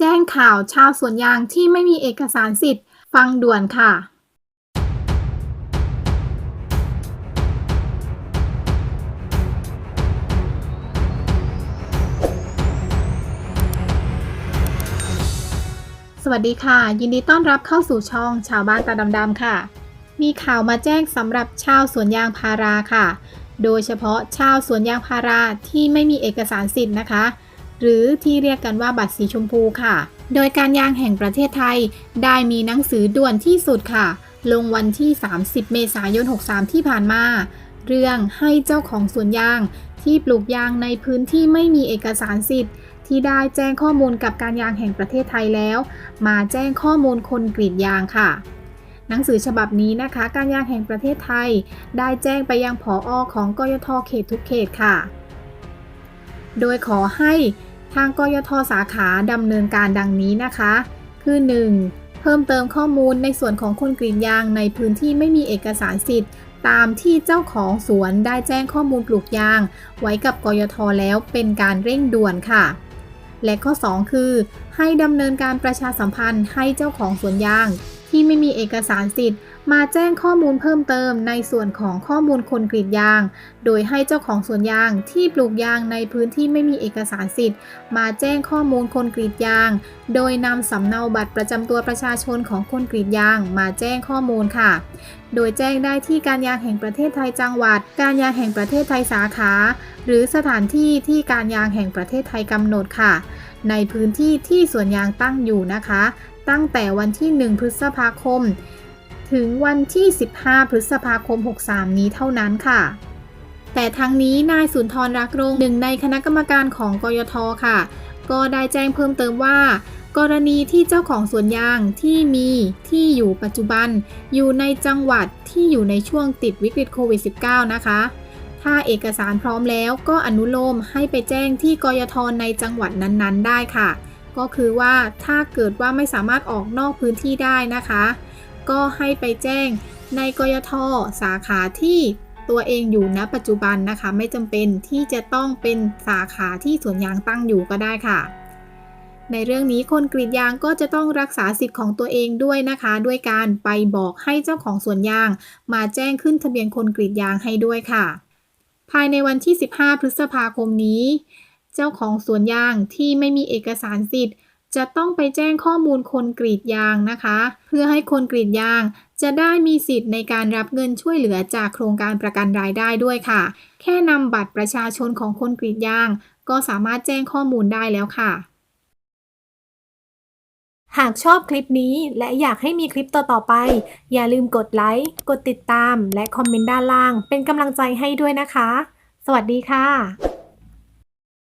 แจ้งข่าวชาวสวนยางที่ไม่มีเอกสารสิทธิ์ ฟังด่วนค่ะ สวัสดีค่ะ ยินดีต้อนรับเข้าสู่ช่องชาวบ้านตาดำๆค่ะ มีข่าวมาแจ้งสำหรับชาวสวนยางพาราค่ะ โดยเฉพาะชาวสวนยางพาราที่ไม่มีเอกสารสิทธิ์นะคะ หรือที่เรียกกันว่าบัตรสีชมพูค่ะ โดยการยางแห่งประเทศไทย ได้มีหนังสือด่วนที่สุดค่ะ ลงวันที่ 30 เมษายน 63 ที่ผ่านมา เรื่องให้เจ้าของสวนยาง ที่ปลูกยางในพื้นที่ไม่มีเอกสารสิทธิ์ ที่ได้แจ้งข้อมูลกับการยางแห่งประเทศไทยแล้ว มาแจ้งข้อมูลคนกรีดยางค่ะหนังสือฉบับนี้นะคะ การยางแห่งประเทศไทย ได้แจ้งไปยังผออของกยทเขตทุกเขตค่ะ โดยขอให้ทางกยทสาขาดำเนินการดังนี้นะคะ คือ 1. เพิ่มเติมข้อมูลในส่วนของคนกรีดยางในพื้นที่ไม่มีเอกสารสิทธิ์ ตามที่เจ้าของสวนได้แจ้งข้อมูลปลูกยาง ไว้กับกยทแล้วเป็นการเร่งด่วนค่ะ และข้อ 2 คือ ให้ดำเนินการประชาสัมพันธ์ให้เจ้าของสวนยาง ที่ไม่มีเอกสารสิทธิ์ มาแจ้งข้อมูลเพิ่มเติมในส่วนของข้อมูลคนกรีดยาง โดยให้เจ้าของสวนยางที่ปลูกยางในพื้นที่ไม่มีเอกสารสิทธิ์ มาแจ้งข้อมูลคนกรีดยาง โดยนำสำเนาบัตรประจำตัวประชาชนของคนกรีดยาง มาแจ้งข้อมูลค่ะ โดยแจ้งได้ที่การยางแห่งประเทศไทยจังหวัด การยางแห่งประเทศไทยสาขา หรือสถานที่ที่การยางแห่งประเทศไทยกำหนดค่ะ ในพื้นที่ที่สวนยางตั้งอยู่นะคะ ตั้งแต่วันที่ 1 พฤษภาคม ถึงวันที่ 15 พฤษภาคม 63 นี้เท่านั้นค่ะ แต่ทั้งนี้นายสุนทรรักรงหนึ่งในคณะกรรมการของกยทค่ะ ก็ได้แจ้งเพิ่มเติมว่า กรณีที่เจ้าของสวนยางที่มีที่อยู่ปัจจุบัน อยู่ในจังหวัดที่อยู่ในช่วงติดวิกฤตโควิด -19 นะคะถ้าเอกสารพร้อมแล้วก็อนุโลมให้ไปแจ้งที่กยทในจังหวัดนั้นๆ ได้ค่ะ ก็คือว่าถ้าเกิดว่าไม่สามารถออกนอกพื้นที่ได้นะคะ ก็ให้ไปแจ้งในกยทสาขาที่ตัวเองอยู่ณปัจจุบันนะคะ ไม่จำเป็นที่จะต้องเป็นสาขาที่สวนยางตั้งอยู่ก็ได้ค่ะ ในเรื่องนี้คนกรีดยางก็จะต้องรักษาสิทธิ์ของตัวเองด้วยนะคะ ด้วยการไปบอกให้เจ้าของสวนยาง มาแจ้งขึ้นทะเบียนคนกรีดยางให้ด้วยค่ะ ภายในวันที่ 15 พฤษภาคมนี้ เจ้าของสวนยางที่ไม่มีเอกสารสิทธิ์ จะต้องไปแจ้งข้อมูลคนกรีดยางนะคะ เพื่อให้คนกรีดยาง จะได้มีสิทธิ์ในการรับเงินช่วยเหลือจากโครงการประกันรายได้ด้วยค่ะ แค่นำบัตรประชาชนของคนกรีดยาง ก็สามารถแจ้งข้อมูลได้แล้วค่ะ หากชอบคลิปนี้และอยากให้มีคลิปต่อๆไป อย่าลืมกดไลค์กดติดตาม และคอมเมนต์ด้านล่าง เป็นกำลังใจให้ด้วยนะคะ สวัสดีค่ะ